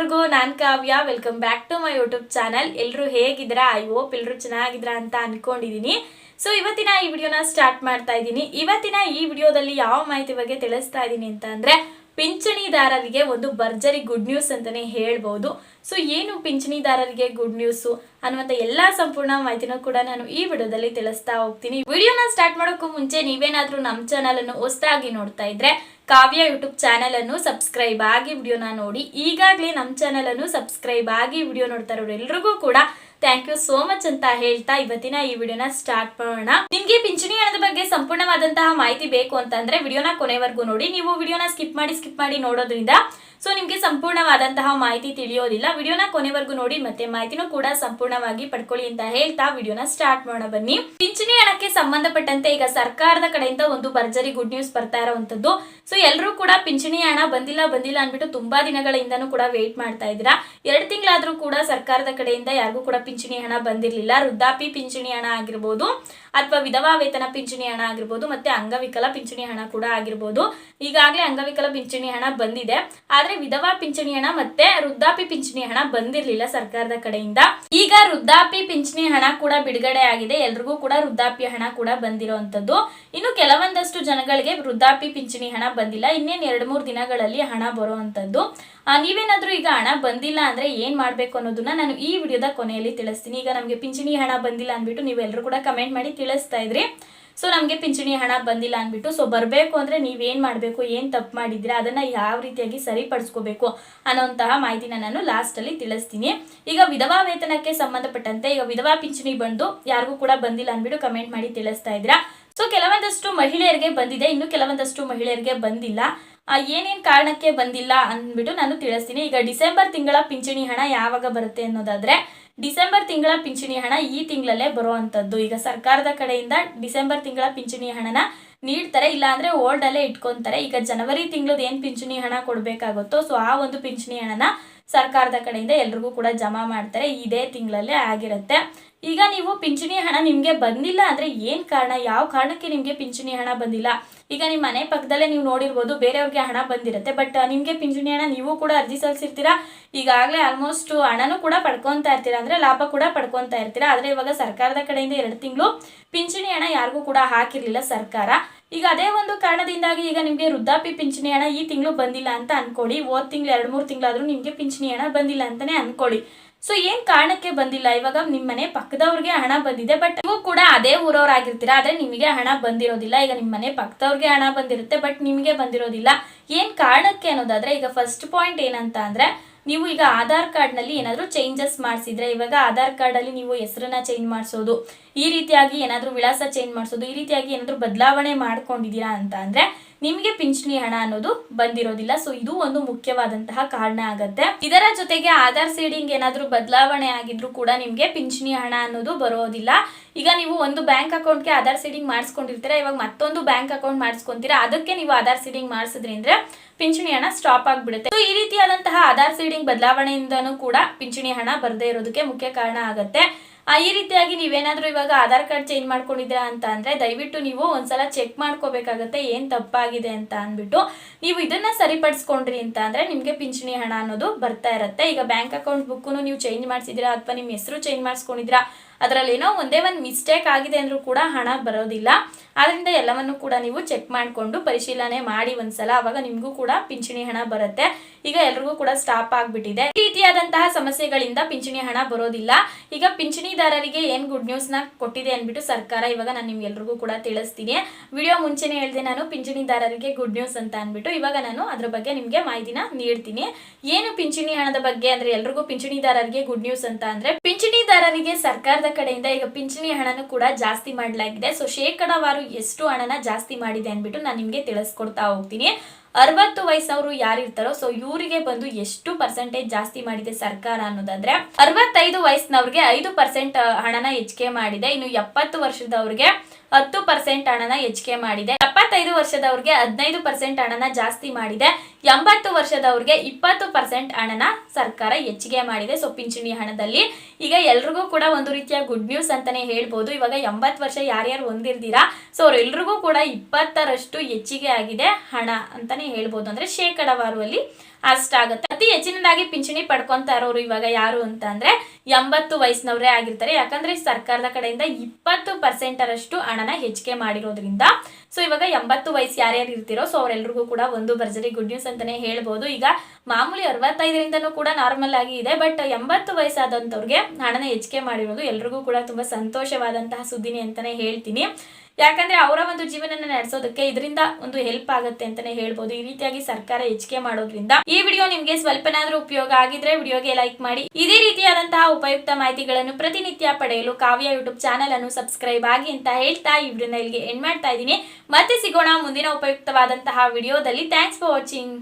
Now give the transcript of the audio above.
ಎಲ್ರಿಗೂ ನಾನು Kavya welcome back to my YouTube channel ಎಲ್ಲರೂ ಹೇಗಿದ್ದೀರಾ? ಐ ಹೋಪ್ ಎಲ್ಲರೂ ಚೆನ್ನಾಗಿದ್ರ ಅಂತ ಅನ್ಕೊಂಡಿದೀನಿ. ಸೊ ಇವತ್ತಿನ ಈ ವಿಡಿಯೋನ ಸ್ಟಾರ್ಟ್ ಮಾಡ್ತಾ ಇದ್ದೀನಿ. ಇವತ್ತಿನ ಈ ವಿಡಿಯೋದಲ್ಲಿ ಯಾವ ಮಾಹಿತಿ ಬಗ್ಗೆ ತಿಳಿಸ್ತಾ ಇದ್ದೀನಿ ಅಂತ ಅಂದ್ರೆ, ಪಿಂಚಣಿದಾರರಿಗೆ ಒಂದು ಭರ್ಜರಿ ಗುಡ್ ನ್ಯೂಸ್ ಅಂತಾನೆ ಹೇಳ್ಬೋದು. ಸೊ ಏನು ಪಿಂಚಣಿದಾರರಿಗೆ ಗುಡ್ ನ್ಯೂಸು ಅನ್ನುವಂಥ ಎಲ್ಲಾ ಸಂಪೂರ್ಣ ಮಾಹಿತಿನೂ ಕೂಡ ನಾನು ಈ ವಿಡಿಯೋದಲ್ಲಿ ತಿಳಿಸ್ತಾ ಹೋಗ್ತೀನಿ. ವಿಡಿಯೋನ ಸ್ಟಾರ್ಟ್ ಮಾಡೋಕ್ಕೂ ಮುಂಚೆ ನೀವೇನಾದ್ರೂ ನಮ್ಮ ಚಾನಲ್ ಅನ್ನು ಹೊಸದಾಗಿ ನೋಡ್ತಾ ಇದ್ರೆ, ಕಾವ್ಯ ಯೂಟ್ಯೂಬ್ ಚಾನಲ್ ಅನ್ನು ಸಬ್ಸ್ಕ್ರೈಬ್ ಆಗಿ ವಿಡಿಯೋನ ನೋಡಿ. ಈಗಾಗಲೇ ನಮ್ಮ ಚಾನಲ್ ಅನ್ನು ಸಬ್ಸ್ಕ್ರೈಬ್ ಆಗಿ ವಿಡಿಯೋ ನೋಡ್ತಾ ಇರೋರು ಎಲ್ರಿಗೂ ಕೂಡ ಥ್ಯಾಂಕ್ ಯು ಸೋ ಮಚ್ ಅಂತ ಹೇಳ್ತಾ ಇವತ್ತಿನ ಈ ವಿಡಿಯೋನ ಸ್ಟಾರ್ಟ್ ಮಾಡೋಣ. ನಿಮ್ಗೆ ಪಿಂಚಣಿ ಹಣದ ಬಗ್ಗೆ ಸಂಪೂರ್ಣವಾದಂತಹ ಮಾಹಿತಿ ಬೇಕು ಅಂತಂದ್ರೆ ವಿಡಿಯೋನ ಕೊನೆವರೆಗೂ ನೋಡಿ. ನೀವು ವಿಡಿಯೋನ ಸ್ಕಿಪ್ ಮಾಡಿ ಸ್ಕಿಪ್ ಮಾಡಿ ನೋಡೋದ್ರಿಂದ ಸೊ ನಿಮ್ಗೆ ಸಂಪೂರ್ಣವಾದಂತಹ ಮಾಹಿತಿ ತಿಳಿಯೋದಿಲ್ಲ. ವಿಡಿಯೋನ ಕೊನೆವರೆಗೂ ನೋಡಿ, ಮತ್ತೆ ಮಾಹಿತಿನೂ ಕೂಡ ಸಂಪೂರ್ಣವಾಗಿ ಪಡ್ಕೊಳ್ಳಿ ಅಂತ ಹೇಳ್ತಾ ವಿಡಿಯೋನ ಸ್ಟಾರ್ಟ್ ಮಾಡೋಣ ಬನ್ನಿ. ಪಿಂಚಣಿ ಹಣಕ್ಕೆ ಸಂಬಂಧಪಟ್ಟಂತೆ ಈಗ ಸರ್ಕಾರದ ಕಡೆಯಿಂದ ಒಂದು ಭರ್ಜರಿ ಗುಡ್ ನ್ಯೂಸ್ ಬರ್ತಾ ಇರುವಂತದ್ದು ಸೊ ಎಲ್ಲರೂ ಕೂಡ ಪಿಂಚಣಿ ಹಣ ಬಂದಿಲ್ಲ ಬಂದಿಲ್ಲ ಅನ್ಬಿಟ್ಟು ತುಂಬಾ ದಿನಗಳಿಂದನೂ ಕೂಡ ವೇಟ್ ಮಾಡ್ತಾ ಇದ್ದೀರಾ? ಎರಡು ತಿಂಗಳಾದ್ರೂ ಕೂಡ ಸರ್ಕಾರದ ಕಡೆಯಿಂದ ಯಾರಿಗೂ ಕೂಡ ಪಿಂಚಣಿ ಹಣ ಬಂದಿರಲಿಲ್ಲ. ವೃದ್ಧಾಪಿ ಪಿಂಚಣಿ ಹಣ ಆಗಿರ್ಬೋದು, ಅಥವಾ ವಿಧವಾ ವೇತನ ಪಿಂಚಣಿ ಹಣ ಆಗಿರ್ಬೋದು, ಮತ್ತೆ ಅಂಗವಿಕಲ ಪಿಂಚಣಿ ಹಣ ಕೂಡ ಆಗಿರ್ಬೋದು. ಈಗಾಗಲೇ ಅಂಗವಿಕಲ ಪಿಂಚಣಿ ಹಣ ಬಂದಿದೆ. ಆದ್ರೆ ವಿಧವಾ ಪಿಂಚಣಿ ಹಣ ಮತ್ತೆ ವೃದ್ಧಾಪಿ ಪಿಂಚಣಿ ಹಣ ಬಂದಿರಲಿಲ್ಲ ಸರ್ಕಾರದ ಕಡೆಯಿಂದ. ಈಗ ವೃದ್ಧಾಪಿ ಪಿಂಚಣಿ ಹಣ ಕೂಡ ಬಿಡುಗಡೆ ಆಗಿದೆ. ಎಲ್ರಿಗೂ ಕೂಡ ವೃದ್ಧಾಪಿ ಹಣ ಕೂಡ ಬಂದಿರುವಂತದ್ದು ಇನ್ನು ಕೆಲವೊಂದಷ್ಟು ಜನಗಳಿಗೆ ವೃದ್ಧಾಪಿ ಪಿಂಚಣಿ ಹಣ ಬಂದಿಲ್ಲ. ಇನ್ನೇನ್ ಎರಡು ಮೂರು ದಿನಗಳಲ್ಲಿ ಹಣ ಬರುವಂತದ್ದು ನೀವೇನಾದ್ರೂ ಈಗ ಹಣ ಬಂದಿಲ್ಲ ಅಂದ್ರೆ ಏನ್ ಮಾಡ್ಬೇಕು ಅನ್ನೋದನ್ನ ನಾನು ಈ ವಿಡಿಯೋದ ಕೊನೆಯಲ್ಲಿ ತಿಳಿಸ್ತೀನಿ. ಈಗ ನಮಗೆ ಪಿಂಚಣಿ ಹಣ ಬಂದಿಲ್ಲ ಅಂದ್ಬಿಟ್ಟು ನೀವೆಲ್ಲರೂ ಕೂಡ ಕಮೆಂಟ್ ಮಾಡಿ ತಿಳಿಸ್ತಾ ಇದ್ರಿ. ಸೊ, ನಮಗೆ ಪಿಂಚಣಿ ಹಣ ಬಂದಿಲ್ಲ ಅಂದ್ಬಿಟ್ಟು. ಸೊ, ಬರಬೇಕು ಅಂದ್ರೆ ನೀವೇನ್ ಮಾಡಬೇಕು, ಏನ್ ತಪ್ಪು ಮಾಡಿದ್ರೆ ಅದನ್ನ ಯಾವ ರೀತಿಯಾಗಿ ಸರಿಪಡಿಸ್ಕೋಬೇಕು ಅನ್ನೋಂತಹ ಮಾಹಿತಿನ ನಾನು ಲಾಸ್ಟ್ ಅಲ್ಲಿ ತಿಳಿಸ್ತೀನಿ. ಈಗ ವಿಧವಾ ವೇತನಕ್ಕೆ ಸಂಬಂಧಪಟ್ಟಂತೆ ಈಗ ವಿಧವಾ ಪಿಂಚಣಿ ಬಂದು ಯಾರಿಗೂ ಕೂಡ ಬಂದಿಲ್ಲ ಅಂದ್ಬಿಟ್ಟು ಕಮೆಂಟ್ ಮಾಡಿ ತಿಳಿಸ್ತಾ ಇದ್ದೀರಾ. ಸೊ ಕೆಲವೊಂದಷ್ಟು ಮಹಿಳೆಯರಿಗೆ ಬಂದಿದೆ, ಇನ್ನು ಕೆಲವೊಂದಷ್ಟು ಮಹಿಳೆಯರಿಗೆ ಬಂದಿಲ್ಲ. ಏನೇನ್ ಕಾರಣಕ್ಕೆ ಬಂದಿಲ್ಲ ಅಂದ್ಬಿಟ್ಟು ನಾನು ತಿಳಿಸ್ತೀನಿ. ಈಗ ಡಿಸೆಂಬರ್ ತಿಂಗಳ ಪಿಂಚಣಿ ಹಣ ಯಾವಾಗ ಬರುತ್ತೆ ಅನ್ನೋದಾದ್ರೆ, ಡಿಸೆಂಬರ್ ತಿಂಗಳ ಪಿಂಚಣಿ ಹಣ ಈ ತಿಂಗಳಲ್ಲೇ ಬರುವಂತದ್ದು ಈಗ ಸರ್ಕಾರದ ಕಡೆಯಿಂದ ಡಿಸೆಂಬರ್ ತಿಂಗಳ ಪಿಂಚಣಿ ಹಣನ ನೀಡ್ತಾರೆ, ಇಲ್ಲ ಅಂದ್ರೆ ಓಲ್ಡ್ ಅಲ್ಲೇ ಇಟ್ಕೊಂತಾರೆ. ಈಗ ಜನವರಿ ತಿಂಗಳದ ಏನ್ ಪಿಂಚಣಿ ಹಣ ಕೊಡ್ಬೇಕಾಗುತ್ತೋ, ಸೊ ಆ ಒಂದು ಪಿಂಚಣಿ ಹಣನ ಸರ್ಕಾರದ ಕಡೆಯಿಂದ ಎಲ್ರಿಗೂ ಕೂಡ ಜಮಾ ಮಾಡ್ತಾರೆ. ಇದೇ ತಿಂಗಳಲ್ಲೇ ಆಗಿರುತ್ತೆ. ಈಗ ನೀವು ಪಿಂಚಣಿ ಹಣ ನಿಮಗೆ ಬಂದಿಲ್ಲ ಅಂದ್ರೆ ಏನು ಕಾರಣ? ಯಾವ ಕಾರಣಕ್ಕೆ ನಿಮಗೆ ಪಿಂಚಣಿ ಹಣ ಬಂದಿಲ್ಲ? ಈಗ ನಿಮ್ಮ ಮನೆ ಪಕ್ಕದಲ್ಲೇ ನೀವು ನೋಡಿರ್ಬೋದು ಬೇರೆಯವ್ರಿಗೆ ಹಣ ಬಂದಿರುತ್ತೆ. ಬಟ್ ನಿಮಗೆ ಪಿಂಚಣಿ ಹಣ ನೀವು ಕೂಡ ಅರ್ಜಿ ಸಲ್ಲಿಸಿರ್ತೀರಾ? ಈಗಾಗಲೇ ಆಲ್ಮೋಸ್ಟ್ ಹಣನೂ ಕೂಡ ಪಡ್ಕೊತಾ ಇರ್ತೀರಾ? ಅಂದ್ರೆ ಲಾಭ ಕೂಡ ಪಡ್ಕೊತಾ ಇರ್ತೀರಾ? ಆದ್ರೆ ಇವಾಗ ಸರ್ಕಾರದ ಕಡೆಯಿಂದ ಎರಡು ತಿಂಗಳು ಪಿಂಚಣಿ ಹಣ ಯಾರಿಗೂ ಕೂಡ ಹಾಕಿರ್ಲಿಲ್ಲ ಸರ್ಕಾರ. ಈಗ ಅದೇ ಒಂದು ಕಾರಣದಿಂದಾಗಿ ಈಗ ನಿಮಗೆ ವೃದ್ಧಾಪಿ ಪಿಂಚಣಿ ಹಣ ಈ ತಿಂಗಳು ಬಂದಿಲ್ಲ ಅಂತ ಅನ್ಕೊಳ್ಳಿ. ಹೋದ್ ತಿಂಗಳು ಎರಡು ಮೂರು ತಿಂಗಳಾದರೂ ನಿಮಗೆ ಪಿಂಚಣಿ ಹಣ ಬಂದಿಲ್ಲ ಅಂತಲೇ ಅನ್ಕೊಳ್ಳಿ. ಸೊ ಏನು ಕಾರಣಕ್ಕೆ ಬಂದಿಲ್ಲ? ಇವಾಗ ನಿಮ್ಮ ಮನೆ ಪಕ್ಕದವ್ರಿಗೆ ಹಣ ಬಂದಿದೆ ಬಟ್ ನೀವು ಕೂಡ ಅದೇ ಊರವ್ರಾಗಿರ್ತೀರಾ? ಆದ್ರೆ ನಿಮಗೆ ಹಣ ಬಂದಿರೋದಿಲ್ಲ. ಈಗ ನಿಮ್ಮ ಮನೆ ಪಕ್ಕದವ್ರಿಗೆ ಹಣ ಬಂದಿರುತ್ತೆ ಬಟ್ ನಿಮಗೆ ಬಂದಿರೋದಿಲ್ಲ. ಏನು ಕಾರಣಕ್ಕೆ ಅನ್ನೋದಾದ್ರೆ, ಈಗ ಫಸ್ಟ್ ಪಾಯಿಂಟ್ ಏನಂತ ಅಂದ್ರೆ ನೀವು ಈಗ ಆಧಾರ್ ಕಾರ್ಡ್ನಲ್ಲಿ ಏನಾದರೂ ಚೇಂಜಸ್ ಮಾಡಿಸಿದ್ರೆ, ಇವಾಗ ಆಧಾರ್ ಕಾರ್ಡಲ್ಲಿ ನೀವು ಹೆಸರನ್ನ ಚೇಂಜ್ ಮಾಡಿಸೋದು, ಈ ರೀತಿಯಾಗಿ ಏನಾದರೂ ವಿಳಾಸ ಚೇಂಜ್ ಮಾಡಿಸೋದು, ಈ ರೀತಿಯಾಗಿ ಏನಾದರೂ ಬದಲಾವಣೆ ಮಾಡ್ಕೊಂಡಿದ್ದೀರಾ ಅಂತ ಅಂದ್ರೆ ನಿಮಗೆ ಪಿಂಚಣಿ ಹಣ ಅನ್ನೋದು ಬಂದಿರೋದಿಲ್ಲ. ಸೊ ಇದು ಒಂದು ಮುಖ್ಯವಾದಂತಹ ಕಾರಣ ಆಗತ್ತೆ. ಇದರ ಜೊತೆಗೆ ಆಧಾರ್ ಸೀಡಿಂಗ್ ಏನಾದರೂ ಬದಲಾವಣೆ ಆಗಿದ್ರು ಕೂಡ ನಿಮಗೆ ಪಿಂಚಣಿ ಹಣ ಅನ್ನೋದು ಬರೋದಿಲ್ಲ. ಈಗ ನೀವು ಒಂದು ಬ್ಯಾಂಕ್ ಅಕೌಂಟ್ಗೆ ಆಧಾರ್ ಸೀಡಿಂಗ್ ಮಾಡಿಸ್ಕೊಂಡಿರ್ತೀರಾ, ಇವಾಗ ಮತ್ತೊಂದು ಬ್ಯಾಂಕ್ ಅಕೌಂಟ್ ಮಾಡಿಸ್ಕೊಂತೀರಾ, ಅದಕ್ಕೆ ನೀವು ಆಧಾರ್ ಸೀಡಿಂಗ್ ಮಾಡಿಸಿದ್ರಿ ಅಂದ್ರೆ ಪಿಂಚಣಿ ಹಣ ಸ್ಟಾಪ್ ಆಗಿಬಿಡುತ್ತೆ. ಸೊ ಈ ರೀತಿಯಾದಂತಹ ಆಧಾರ್ ಸೀಡಿಂಗ್ ಬದಲಾವಣೆಯಿಂದನೂ ಕೂಡ ಪಿಂಚಣಿ ಹಣ ಬರದೇ ಇರೋದಕ್ಕೆ ಮುಖ್ಯ ಕಾರಣ ಆಗುತ್ತೆ. ಈ ರೀತಿಯಾಗಿ ನೀವೇನಾದರೂ ಇವಾಗ ಆಧಾರ್ ಕಾರ್ಡ್ ಚೇಂಜ್ ಮಾಡ್ಕೊಂಡಿದ್ದೀರಾ ಅಂತ ಅಂದರೆ ದಯವಿಟ್ಟು ನೀವು ಒಂದ್ಸಲ ಚೆಕ್ ಮಾಡ್ಕೋಬೇಕಾಗತ್ತೆ, ಏನು ತಪ್ಪಾಗಿದೆ ಅಂತ ಅಂದ್ಬಿಟ್ಟು. ನೀವು ಇದನ್ನ ಸರಿಪಡಿಸ್ಕೊಂಡ್ರಿ ಅಂತ ಅಂದರೆ ನಿಮಗೆ ಪಿಂಚಣಿ ಹಣ ಅನ್ನೋದು ಬರ್ತಾ ಇರುತ್ತೆ. ಈಗ ಬ್ಯಾಂಕ್ ಅಕೌಂಟ್ ಬುಕ್ಕನ್ನು ನೀವು ಚೇಂಜ್ ಮಾಡಿಸಿದ್ದೀರಾ ಅಥವಾ ನಿಮ್ಮ ಹೆಸರು ಚೇಂಜ್ ಮಾಡಿಸ್ಕೊಂಡಿದ್ದೀರಾ ಅದರಲ್ಲಿ ಏನೋ ಒಂದೇ ಒಂದು ಮಿಸ್ಟೇಕ್ ಆಗಿದೆ ಅಂದ್ರೂ ಕೂಡ ಹಣ ಬರೋದಿಲ್ಲ. ಆದ್ರಿಂದ ಎಲ್ಲವನ್ನು ಕೂಡ ನೀವು ಚೆಕ್ ಮಾಡಿಕೊಂಡು ಪರಿಶೀಲನೆ ಮಾಡಿ ಒಂದ್ಸಲ. ಅವಾಗ ನಿಮಗೂ ಕೂಡ ಪಿಂಚಣಿ ಹಣ ಬರುತ್ತೆ. ಈಗ ಎಲ್ರಿಗೂ ಕೂಡ ಸ್ಟಾಪ್ ಆಗ್ಬಿಟ್ಟಿದೆ. ಈ ರೀತಿಯಾದಂತಹ ಸಮಸ್ಯೆಗಳಿಂದ ಪಿಂಚಣಿ ಹಣ ಬರೋದಿಲ್ಲ. ಈಗ ಪಿಂಚಣಿದಾರರಿಗೆ ಏನ್ ಗುಡ್ ನ್ಯೂಸ್ನ ಕೊಟ್ಟಿದೆ ಅಂದ್ಬಿಟ್ಟು ಸರ್ಕಾರ ಇವಾಗ ನಾನು ನಿಮ್ಗೆಲ್ರಿಗೂ ಕೂಡ ತಿಳಿಸ್ತೀನಿ. ವಿಡಿಯೋ ಮುಂಚೆನೆ ಹೇಳಿದೆ ನಾನು ಪಿಂಚಣಿದಾರರಿಗೆ ಗುಡ್ ನ್ಯೂಸ್ ಅಂತ ಅಂದ್ಬಿಟ್ಟು ಇವಾಗ ನಾನು ಅದ್ರ ಬಗ್ಗೆ ನಿಮ್ಗೆ ಮಾಹಿತಿನ ನೀಡ್ತೀನಿ. ಏನು ಪಿಂಚಣಿ ಹಣದ ಬಗ್ಗೆ ಅಂದ್ರೆ ಎಲ್ರಿಗೂ ಪಿಂಚಣಿದಾರರಿಗೆ ಗುಡ್ ನ್ಯೂಸ್ ಅಂತ ಅಂದ್ರೆ ಪಿಂಚಣಿದಾರರಿಗೆ ಸರ್ಕಾರದ ಕಡೆಯಿಂದ ಈಗ ಪಿಂಚಣಿ ಹಣನು ಕೂಡ ಜಾಸ್ತಿ ಮಾಡಲಾಗಿದೆ. ಸೊ ಶೇಕಡಾವಾರು ಎಷ್ಟು ಹಣನ ಜಾಸ್ತಿ ಮಾಡಿದೆ ಅಂದ್ಬಿಟ್ಟು ನಾನು ನಿಮ್ಗೆ ತಿಳಿಸ್ಕೊಡ್ತಾ ಹೋಗ್ತೀನಿ. ಅರವತ್ತು ವಯಸ್ಸವರು ಯಾರಿರ್ತಾರೋ ಸೊ ಇವರಿಗೆ ಬಂದು ಎಷ್ಟು ಪರ್ಸೆಂಟೇಜ್ ಜಾಸ್ತಿ ಮಾಡಿದೆ ಸರ್ಕಾರ ಅನ್ನೋದಂದ್ರೆ, ಅರವತ್ತೈದು ವಯಸ್ಸಿನವ್ರಿಗೆ ಐದು ಪರ್ಸೆಂಟ್ ಹಣನ ಹೆಚ್ಚಿಗೆ ಮಾಡಿದೆ. ಇನ್ನು ಎಪ್ಪತ್ತು ವರ್ಷದವ್ರಿಗೆ ಹತ್ತು ಪರ್ಸೆಂಟ್ ಹಣನ ಹೆಚ್ಚಿಗೆ ಮಾಡಿದೆ. ಎಪ್ಪತ್ತೈದು ವರ್ಷದವ್ರಿಗೆ ಹದಿನೈದು ಪರ್ಸೆಂಟ್ ಹಣನ ಜಾಸ್ತಿ ಮಾಡಿದೆ. ಎಂಬತ್ತು ವರ್ಷದವ್ರಿಗೆ ಇಪ್ಪತ್ತು ಪರ್ಸೆಂಟ್ ಹಣನ ಸರ್ಕಾರ ಹೆಚ್ಚಿಗೆ ಮಾಡಿದೆ ಸೊ ಪಿಂಚಣಿ ಹಣದಲ್ಲಿ. ಈಗ ಎಲ್ರಿಗೂ ಕೂಡ ಒಂದು ರೀತಿಯ ಗುಡ್ ನ್ಯೂಸ್ ಅಂತಾನೆ ಹೇಳ್ಬೋದು. ಇವಾಗ ಎಂಬತ್ತು ವರ್ಷ ಯಾರ್ಯಾರು ಹೊಂದಿರ್ತೀರಾ ಸೊ ಅವರೆಲ್ರಿಗೂ ಕೂಡ ಇಪ್ಪತ್ತರಷ್ಟು ಹೆಚ್ಚಿಗೆ ಆಗಿದೆ ಹಣ ಅಂತಾನೆ ಹೇಳ್ಬೋದು. ಅಂದ್ರೆ ಶೇಕಡಾವಾರು ಅಲ್ಲಿ ಅಷ್ಟಾಗುತ್ತೆ ಅತಿ ಹೆಚ್ಚಿನದಾಗಿ ಪಿಂಚಣಿ ಪಡ್ಕೊಂತಾ ಇರೋರು ಇವಾಗ ಯಾರು ಅಂತ ಅಂದ್ರೆ ಎಂಬತ್ತು ವಯಸ್ಸಿನವರೇ ಆಗಿರ್ತಾರೆ. ಯಾಕಂದ್ರೆ ಸರ್ಕಾರದ ಕಡೆಯಿಂದ ಇಪ್ಪತ್ತು ಪರ್ಸೆಂಟ್ ಅರಷ್ಟು ಹಣನ ಹೆಚ್ಚಿಗೆ ಮಾಡಿರೋದ್ರಿಂದ ಸೊ ಇವಾಗ ಎಂಬತ್ತು ವಯಸ್ಸು ಯಾರ್ಯಾರು ಇರ್ತಿರೋ ಸೊ ಅವರೆಲ್ರಿಗೂ ಕೂಡ ಒಂದು ಭರ್ಜರಿ ಗುಡ್ ನ್ಯೂಸ್ ಅಂತಾನೆ ಹೇಳ್ಬೋದು. ಈಗ ಮಾಮೂಲಿ ಅರವತ್ತೈದರಿಂದನೂ ಕೂಡ ನಾರ್ಮಲ್ ಆಗಿ ಇದೆ, ಬಟ್ ಎಂಬತ್ತು ವಯಸ್ಸಾದಂಥವ್ರಿಗೆ ಹಣನ ಹೆಚ್ಚಿಗೆ ಮಾಡಿರೋದು ಎಲ್ರಿಗೂ ಕೂಡ ತುಂಬಾ ಸಂತೋಷವಾದಂತಹ ಸುದ್ದಿನಿ ಅಂತಾನೆ ಹೇಳ್ತೀನಿ. ಯಾಕಂದ್ರೆ ಅವರ ಒಂದು ಜೀವನನ ನಡೆಸೋದಕ್ಕೆ ಇದರಿಂದ ಒಂದು ಹೆಲ್ಪ್ ಆಗುತ್ತೆ ಅಂತಾನೆ ಹೇಳ್ಬೋದು. ಈ ರೀತಿಯಾಗಿ ಸರ್ಕಾರ ಹೆಚ್ಚಿಗೆ ಮಾಡೋದ್ರಿಂದ ಈ ವಿಡಿಯೋ ನಿಮ್ಗೆ ಸ್ವಲ್ಪನಾದ್ರೂ ಉಪಯೋಗ ಆಗಿದ್ರೆ ವಿಡಿಯೋಗೆ ಲೈಕ್ ಮಾಡಿ. ಇದೇ ರೀತಿಯಾದಂತಹ ಉಪಯುಕ್ತ ಮಾಹಿತಿಗಳನ್ನು ಪ್ರತಿನಿತ್ಯ ಪಡೆಯಲು ಕಾವ್ಯ ಯೂಟ್ಯೂಬ್ ಚಾನಲ್ ಅನ್ನು ಸಬ್ಸ್ಕ್ರೈಬ್ ಆಗಿ ಅಂತ ಹೇಳ್ತಾ ಈ ವಿಡಿಯೋನ ಇಲ್ಲಿಗೆ ಎಂಡ್ ಮಾಡ್ತಾ ಇದ್ದೀನಿ. ಮತ್ತೆ ಸಿಗೋಣ ಮುಂದಿನ ಉಪಯುಕ್ತವಾದಂತಹ ವಿಡಿಯೋದಲ್ಲಿ ಥ್ಯಾಂಕ್ಸ್ ಫಾರ್ ವಾಚಿಂಗ್